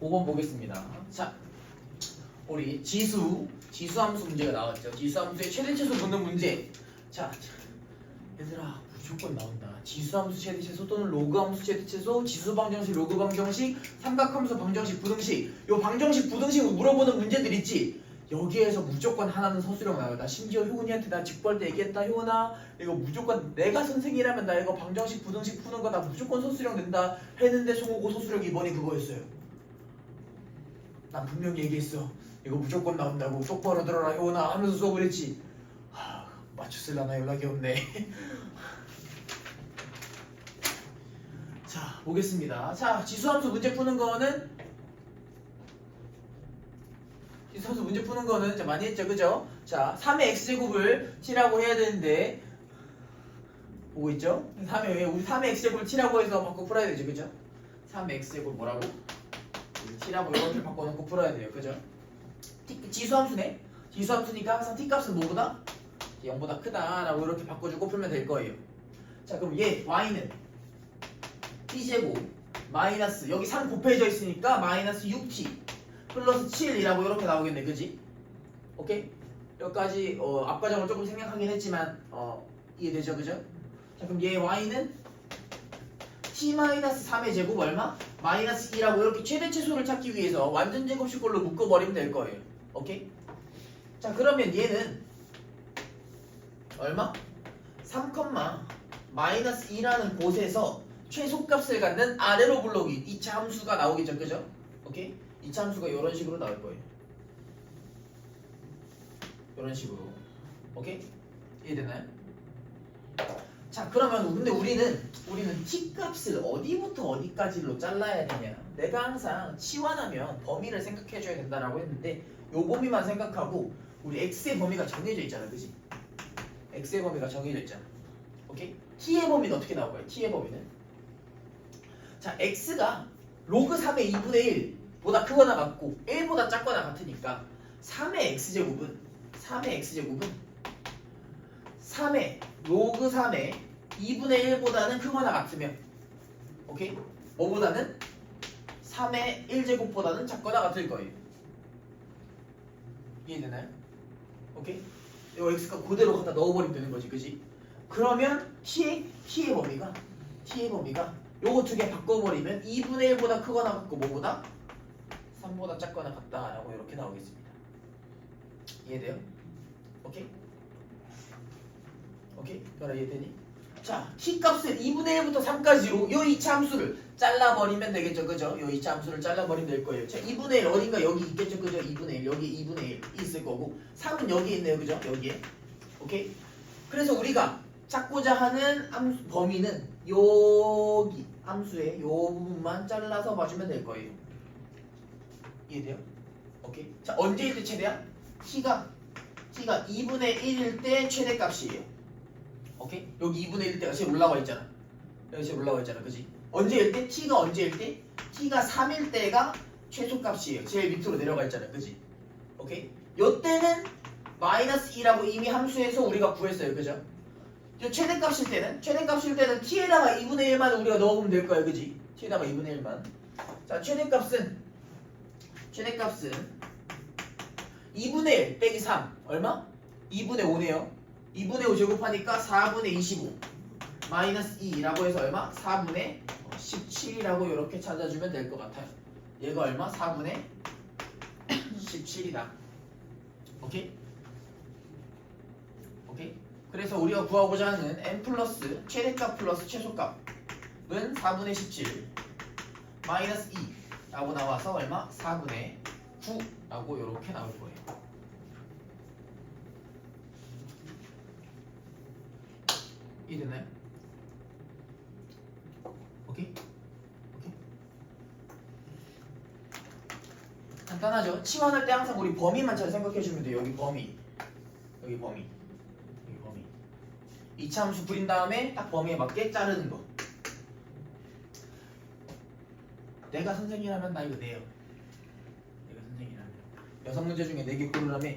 5번 보겠습니다. 자, 우리 지수, 지수 함수 문제가 나왔죠. 지수 함수의 최대 최소 묻는 문제. 자, 자, 얘들아 무조건 나온다. 지수 함수 최대 최소 또는 로그 함수 최대 최소, 지수 방정식, 로그 방정식, 삼각함수 방정식, 부등식. 요 방정식, 부등식 물어보는 문제들 있지. 여기에서 무조건 하나는 서술형 나와요. 나 심지어 효은이한테 나 직구할 때 얘기했다. 효은아, 이거 무조건 내가 선생이라면 나 이거 방정식, 부등식 푸는 거 나 무조건 서술형 된다. 했는데 송호고 서술형 2번이 그거였어요. 난 분명히 얘기했어. 이거 무조건 나온다고 똑바로 들어라 효은아 하면서 수업을 했지. 하, 맞췄을라나 연락이 없네. 자 보겠습니다. 자 지수함수 문제 푸는 거는 지수함수 문제 푸는 거는 자, 많이 했죠, 그죠? 자 3의 x제곱을 치라고 해야 되는데 보고 있죠? 3의 우리 3의 x제곱을 치라고 해서 바꿔 풀어야 되죠, 그죠? 3의 x제곱 뭐라고? T라고 이렇게 바꿔놓고 풀어야 돼요. 그죠? 지수함수네? 지수함수니까 항상 t값은 뭐보다? 0보다 크다라고 이렇게 바꿔주고 풀면 될 거예요. 자 그럼 얘 y는 t제곱 마이너스 여기 3 곱해져 있으니까 마이너스 6t 플러스 7이라고 이렇게 나오겠네. 그지? 오케이? 여기까지 어, 앞과정을 조금 생략하긴 했지만 어, 이해되죠? 그죠? 자 그럼 얘 y는 t-3의 제곱 얼마? 마이너스 2라고 이렇게 최대 최소를 찾기 위해서 완전 제곱식꼴로 묶어버리면 될 거예요. 오케이? 자 그러면 얘는 얼마? 3, 마이너스 2라는 곳에서 최소값을 갖는 아래로 블록이 2차 함수가 나오겠죠. 그죠? 오케이? 2차 함수가 이런 식으로 나올 거예요. 이런 식으로. 오케이? 이해되나요? 자 그러면 근데 우리는 우리는 t 값을 어디부터 어디까지로 잘라야 되냐. 내가 항상 치환하면 범위를 생각해 줘야 된다라고 했는데 요 범위만 생각하고 우리 x의 범위가 정해져 있잖아 그지? x의 범위가 정해져 있잖아. 오케이? t의 범위는 어떻게 나올 거야 t의 범위는? 자 x가 로그 3의 2분의 1보다 크거나 같고 1보다 작거나 같으니까 3의 x제곱은 3의 x제곱은 3의 로그 3의 2분의 1보다는 크거나 같으면 오케이? 뭐보다는 3의 1제곱보다는 작거나 같을 거예요 이해되나요? 오케이? 이 x가 그대로 갖다 넣어버리면 되는 거지 그지? 그러면 t의, t의 범위가 t의 범위가 요거 두 개 바꿔버리면 2분의 1보다 크거나 같고 뭐보다? 3보다 작거나 같다 라고 이렇게 나오겠습니다 이해돼요? 오케이? 오케이? 그럼 이해되니? 자, t 값을 2분의 1부터 3까지로 요 2차 함수를 잘라버리면 되겠죠, 그죠? 요 2차 함수를 잘라버리면 될 거예요. 자, 2분의 1 어딘가 여기 있겠죠, 그죠? 2분의 1 여기 2분의 1 있을 거고 3은 여기 있네요, 그죠? 여기에. 오케이? 그래서 우리가 찾고자 하는 함수, 범위는 여기 함수의 요 부분만 잘라서 봐주면 될 거예요. 이해돼요? 오케이? 자, 언제일 때 최대야? t가 t가 2분의 1일 때 최대값이에요. 오케이? 여기 2분의 1 때가 지금 올라와 있잖아. 여기 지금 올라와 있잖아. 그지? 언제일 때? t가 언제일 때? t가 3일 때가 최소값이에요. 제일 밑으로 내려가 있잖아. 그지? 오케이? 요 때는 마이너스 2라고 이미 함수에서 우리가 구했어요. 그죠? 요 최대값일 때는 최대값일 때는 t에다가 2분의 1만 우리가 넣어보면 될 거야. 그지? t에다가 2분의 1만. 자, 최대값은 최대값은 2분의 1 빼기 3 얼마? 2분의 5네요. 2분의 5 제곱하니까 4분의 25 마이너스 2라고 해서 얼마? 4분의 17이라고 이렇게 찾아주면 될 것 같아요. 얘가 얼마? 4분의 17이다. 오케이? 오케이? 그래서 우리가 구하고자 하는 n 플러스 최대값 플러스 최소값은 4분의 17 마이너스 2라고 나와서 얼마? 4분의 9라고 이렇게 나올 거예요. 이해 됐나요? 오케이? 오케이? 간단하죠? 치환할 때 항상 우리 범위만 잘 생각해주면 돼요. 여기 범위. 여기 범위. 여기 범위. 이차 함수 부린 다음에 딱 범위에 맞게 자르는 거. 내가 선생이라면 나 이거 내요. 내가 선생이라면. 여섯 문제 중에 네 개 고르라며.